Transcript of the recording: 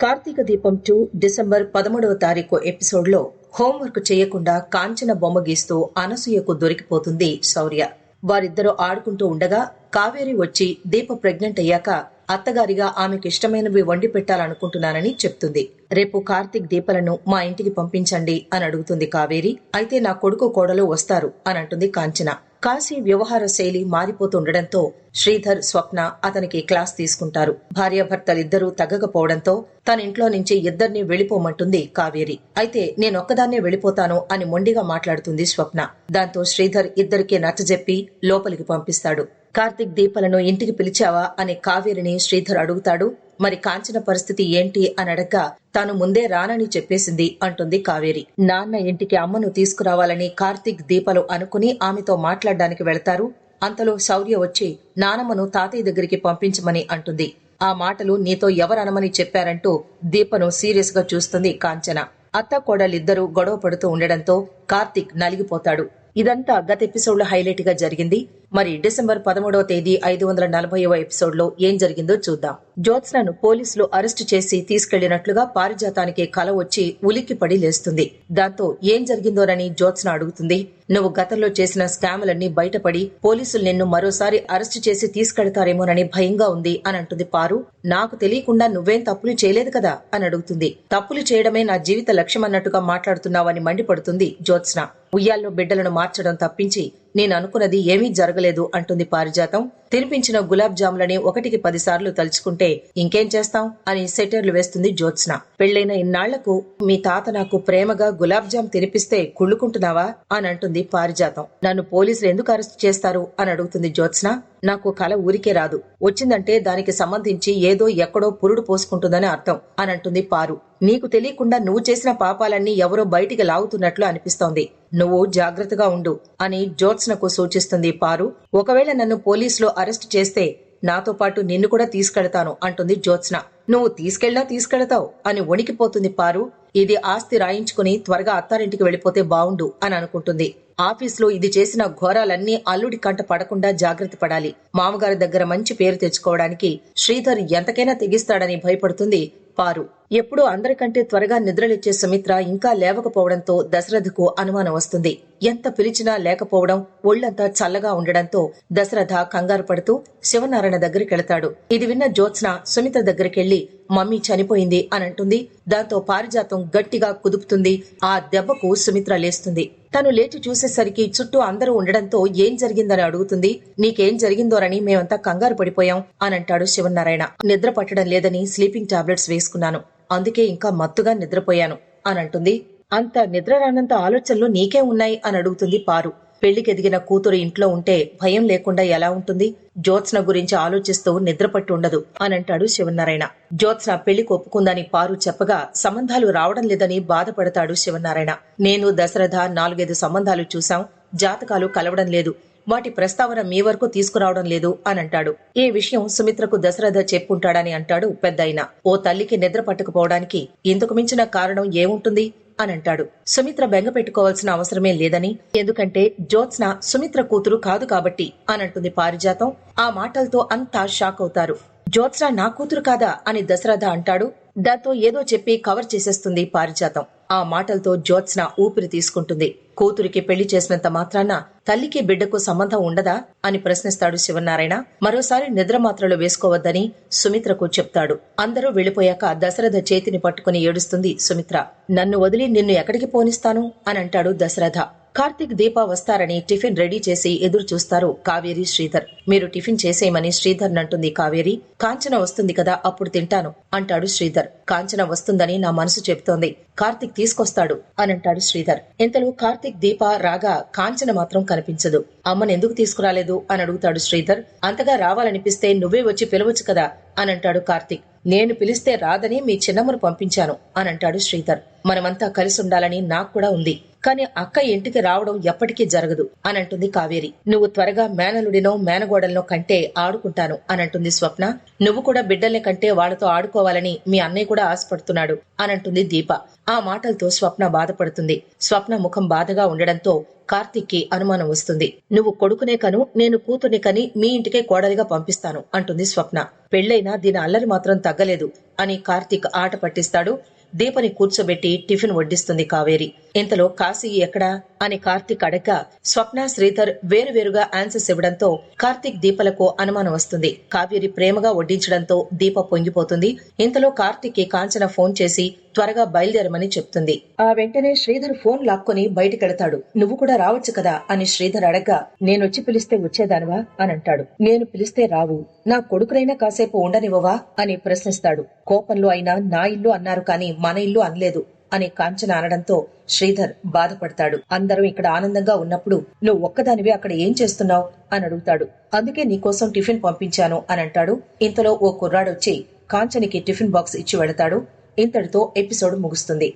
కార్తీక దీపం two December పదమూడవ తారీఖు ఎపిసోడ్లో హోంవర్క్ చేయకుండా కాంచన బొమ్మ గీస్తూ అనసూయకు దొరికిపోతుంది శౌర్య. వారిద్దరూ ఆడుకుంటూ ఉండగా కావేరి వచ్చి దీప ప్రెగ్నెంట్ అయ్యాక అత్తగారిగా ఆమెకు ఇష్టమైనవి వండి పెట్టాలనుకుంటున్నానని చెప్తుంది. రేపు కార్తీక్ దీపలను మా ఇంటికి పంపించండి అని అడుగుతుంది కావేరి. అయితే నా కొడుకు కోడలు వస్తారు అని అంటుంది కాంచన. కాశీ వ్యవహార శైలి మారిపోతుండటంతో శ్రీధర్ స్వప్న అతనికి క్లాస్ తీసుకుంటారు. భార్యాభర్తలిద్దరూ తగ్గకపోవడంతో తన ఇంట్లో నుంచి ఇద్దరిని వెళ్ళిపోమంటుంది కావేరి. అయితే నేనొక్కదాన్నే వెళ్ళిపోతాను అని మొండిగా మాట్లాడుతుంది స్వప్న. దాంతో శ్రీధర్ ఇద్దరికీ నచ్చజెప్పి లోపలికి పంపిస్తాడు. కార్తిక్ దీపలను ఇంటికి పిలిచావా అని కావేరిని శ్రీధర్ అడుగుతాడు. మరి కాంచన పరిస్థితి ఏంటి అని అడగ తాను ముందే రానని చెప్పేసింది అంటుంది కావేరి. నాన్న ఇంటికి అమ్మను తీసుకురావాలని కార్తిక్ దీపలు అనుకుని ఆమెతో మాట్లాడడానికి వెళతారు. అంతలో శౌర్య వచ్చి నానమ్మను తాతయ్య దగ్గరికి పంపించమని అంటుంది. ఆ మాటలు నీతో ఎవరనమని చెప్పారంటూ దీపను సీరియస్గా చూస్తుంది కాంచన. అత్త కోడలిద్దరూ గొడవ పడుతూ ఉండడంతో కార్తిక్ నలిగిపోతాడు. ఇదంతా గత ఎపిసోడ్లో హైలైట్గా జరిగింది. మరి డిసెంబర్ పదమూడవ తేదీ ఐదు వందల నలభైవ ఎపిసోడ్లో ఏం జరిగిందో చూద్దాం. జ్యోత్స్నను పోలీసులు అరెస్టు చేసి తీసుకెళ్ళినట్లుగా పారిజాతానికి కల వచ్చి ఉలిక్కిపడి లేస్తుంది. దాంతో ఏం జరిగిందోనని జ్యోత్స్న అడుగుతుంది. నువ్వు గతంలో చేసిన స్కాములన్నీ బయటపడి పోలీసులు నిన్ను మరోసారి అరెస్టు చేసి తీసుకెడతారేమోనని భయంగా ఉంది అని అంటుంది పారు. నాకు తెలియకుండా నువ్వేం తప్పులు చేయలేదు కదా అని అడుగుతుంది. తప్పులు చేయడమే నా జీవిత లక్ష్యం అన్నట్టుగా మాట్లాడుతున్నావని మండిపడుతుంది జ్యోత్స్న. ఉయ్యాల్లో బిడ్డలను మార్చడం తప్పించి నేను అనుకున్నది ఏమీ జరగలేదు అంటుంది పారిజాతం. తినిపించిన గులాబ్ జాములని ఒకటికి పదిసార్లు తలుచుకుంటే ఇంకేం చేస్తాం అని సెటర్లు వేస్తుంది జ్యోత్స్న. పెళ్ళైన ఇన్నాళ్ళకు మీ తాత నాకు ప్రేమగా గులాబ్ జామ్ తినిపిస్తే కుళ్ళుకుంటున్నావా అని అంటుంది పారిజాతం. నన్ను పోలీసులు ఎందుకు అరెస్ట్ చేస్తారు అని అడుగుతుంది జ్యోత్స్న. నాకు కల ఊరికే రాదు. వచ్చిందంటే దానికి సంబంధించి ఏదో ఎక్కడో పురుడు పోసుకుంటుందని అర్థం అని అంటుంది పారు. నీకు తెలియకుండా నువ్వు చేసిన పాపాలన్నీ ఎవరో బయటికి లాగుతున్నట్లు అనిపిస్తోంది. నువ్వు జాగ్రత్తగా ఉండు అని జ్యోత్స్నకు సూచిస్తుంది పారు. ఒకవేళ నన్ను పోలీసులో అరెస్ట్ చేస్తే నాతో పాటు నిన్ను కూడా తీసుకెళ్తాను అంటుంది జ్యోత్స్న. నువ్వు తీసుకెళ్ళా తీసుకెళ్తావు అని వణికిపోతుంది పారు. ఇది ఆస్తి రాయించుకుని త్వరగా అత్తారింటికి వెళ్ళిపోతే బావుండు అని అనుకుంటుంది. ఆఫీసులో ఇది చేసిన ఘోరాలన్నీ అల్లుడి కంట పడకుండా జాగ్రత్త పడాలి. మామగారి దగ్గర మంచి పేరు తెచ్చుకోవడానికి శ్రీధర్ ఎంతకైనా తెగిస్తాడని భయపడుతుంది పారు. ఎప్పుడూ అందరికంటే త్వరగా నిద్రలిచ్చే సుమిత్ర ఇంకా లేవకపోవడంతో దశరథకు అనుమానం వస్తుంది. ఎంత పిలిచినా లేకపోవడం ఒళ్ళంతా చల్లగా ఉండడంతో దశరథ కంగారు పడుతూ శివనారాయణ దగ్గరికి వెళతాడు ఇది విన్న జ్యోత్స్న సుమిత్ర దగ్గరికెళ్ళి మమ్మీ చనిపోయింది అని అంటుంది దాంతో పారిజాతం గట్టిగా కుదుపుతుంది. ఆ దెబ్బకు సుమిత్ర లేస్తుంది. తను లేచి చూసేసరికి చుట్టూ అందరూ ఉండడంతో ఏం జరిగిందని అడుగుతుంది. నీకేం జరిగిందోరని మేమంతా కంగారు పడిపోయాం అనంటాడు శివనారాయణ. నిద్ర పట్టడం లేదని స్లీపింగ్ టాబ్లెట్స్ వేసుకున్నాను. అందుకే ఇంకా మత్తుగా నిద్రపోయాను అని అంటుంది. అంత నిద్ర రానంత ఆలోచనలు నీకే ఉన్నాయి అని అడుగుతుంది పారు. పెళ్ళికెదిగిన కూతురు ఇంట్లో ఉంటే భయం లేకుండా ఎలా ఉంటుంది? జ్యోత్స్న గురించి ఆలోచిస్తూ నిద్రపట్టు ఉండదు అని అంటాడు శివనారాయణ జ్యోత్స్న పెళ్ళి ఒప్పుకుందని పారు చెప్పగా సంబంధాలు రావడం లేదని బాధపడతాడు శివనారాయణ నేను దశరథ నాలుగైదు సంబంధాలు చూశాం. జాతకాలు కలవడం లేదు. వాటి ప్రస్తావన మీ వరకు తీసుకురావడం లేదు అని అంటాడు. ఈ విషయం సుమిత్రకు దశరథ చెప్పుంటాడని అంటాడు పెద్దయిన. ఓ తల్లికి నిద్ర పట్టుకుపోవడానికి ఇంతకు మించిన కారణం ఏముంటుంది అని అంటాడు. సుమిత్ర బెంగ పెట్టుకోవాల్సిన అవసరమే లేదని ఎందుకంటే జ్యోత్స్న సుమిత్ర కూతురు కాదు కాబట్టి అని అంటుంది పారిజాతం. ఆ మాటలతో అంతా షాక్ అవుతారు. జ్యోత్స్న నా కూతురు కాదా అని దశరథ అంటాడు. దాంతో ఏదో చెప్పి కవర్ చేసేస్తుంది పారిజాతం. ఆ మాటలతో జ్యోత్స్న ఊపిరి తీసుకుంటుంది. కూతురికి పెళ్ళి చేసినంత మాత్రాన తల్లికి బిడ్డకు సంబంధం ఉండదా అని ప్రశ్నిస్తాడు శివనారాయణ. మరోసారి నిద్ర మాత్రలు వేసుకోవద్దని సుమిత్రకు చెప్తాడు. అందరూ వెళ్ళిపోయాక దశరథ చేతిని పట్టుకుని ఏడుస్తుంది సుమిత్ర. నన్ను వదిలి నిన్ను ఎక్కడికి పోనిస్తాను? అని అంటాడు దశరథ. కార్తిక్ దీప వస్తారని టిఫిన్ రెడీ చేసి ఎదురు చూస్తారు కావేరి శ్రీధర్. మీరు టిఫిన్ చేసేయమని శ్రీధర్ నంటుంది కావేరి. కాంచన వస్తుంది కదా అప్పుడు తింటాను అంటాడు శ్రీధర్. కాంచన వస్తుందని నా మనసు చెబుతోంది. కార్తిక్ తీసుకొస్తాడు అని అంటాడు శ్రీధర్. ఇంతలో కార్తిక్ దీప రాగా కాంచన మాత్రం కనిపించదు. అమ్మను ఎందుకు తీసుకురాలేదు అని అడుగుతాడు శ్రీధర్. అంతగా రావాలనిపిస్తే నువ్వే వచ్చి పిలవచ్చు కదా అని అంటాడు కార్తిక్. నేను పిలిస్తే రాదని మీ చిన్నమ్మను పంపించాను అని అంటాడు శ్రీధర్. మనమంతా కలిసి ఉండాలని నాకు కూడా ఉంది. కానీ అక్క ఇంటికి రావడం ఎప్పటికీ జరగదు అని అంటుంది కావేరి. నువ్వు త్వరగా మేనలుడినో మేనగోడలనో కంటే ఆడుకుంటాను అని అంటుంది స్వప్న. నువ్వు కూడా బిడ్డల్ని కంటే వాళ్ళతో ఆడుకోవాలని మీ అన్నయ్య కూడా ఆశపడుతున్నాడు అని అంటుంది దీప. ఆ మాటలతో స్వప్న బాధపడుతుంది. స్వప్న ముఖం బాధగా ఉండడంతో కార్తీక్కి అనుమానం వస్తుంది. నువ్వు కొడుకునే కను నేను కూతుర్ని కని మీ ఇంటికే కోడలిగా పంపిస్తాను అంటుంది స్వప్న. పెళ్ళైనా దీని అల్లరి మాత్రం తగ్గలేదు అని కార్తీక్ ఆట పట్టిస్తాడు. దీపని కూర్చోబెట్టి టిఫిన్ వడ్డిస్తుంది కావేరి. ఇంతలో కాశీ ఎక్కడా? అని కార్తీక్ అడగ్గా స్వప్న శ్రీధర్ వేరువేరుగా ఆన్సర్స్ ఇవ్వడంతో కార్తీక్ దీపలకు అనుమానం వస్తుంది. కావేరి ప్రేమగా వడ్డించడంతో దీప పొంగిపోతుంది. ఇంతలో కార్తీక్కి కాంచన ఫోన్ చేసి త్వరగా బయలుదేరమని చెప్తుంది. ఆ వెంటనే శ్రీధర్ ఫోన్ లాక్కొని బయటికెడతాడు. నువ్వు కూడా రావచ్చు కదా? అని శ్రీధర్ అడగ్గా నేనొచ్చి పిలిస్తే వచ్చేదానివా? అని అంటాడు. నేను పిలిస్తే రావు. నా కొడుకునైనా కాసేపు ఉండనివ్వవా? అని ప్రశ్నిస్తాడు. కోపంలో అయినా నా ఇల్లు అన్నారు కానీ మన ఇల్లు అనలేదు. అని కాంచన అనడంతో శ్రీధర్ బాధపడతాడు. అందరం ఇక్కడ ఆనందంగా ఉన్నప్పుడు నువ్వు ఒక్కదానివే అక్కడ ఏం చేస్తున్నావు? అని అడుగుతాడు. అందుకే నీకోసం టిఫిన్ పంపించాను అని అంటాడు. ఇంతలో ఓ కుర్రాడొచ్చి కాంచనికి టిఫిన్ బాక్స్ ఇచ్చి వెళతాడు. ఇంతటితో ఎపిసోడ్ ముగుస్తుంది.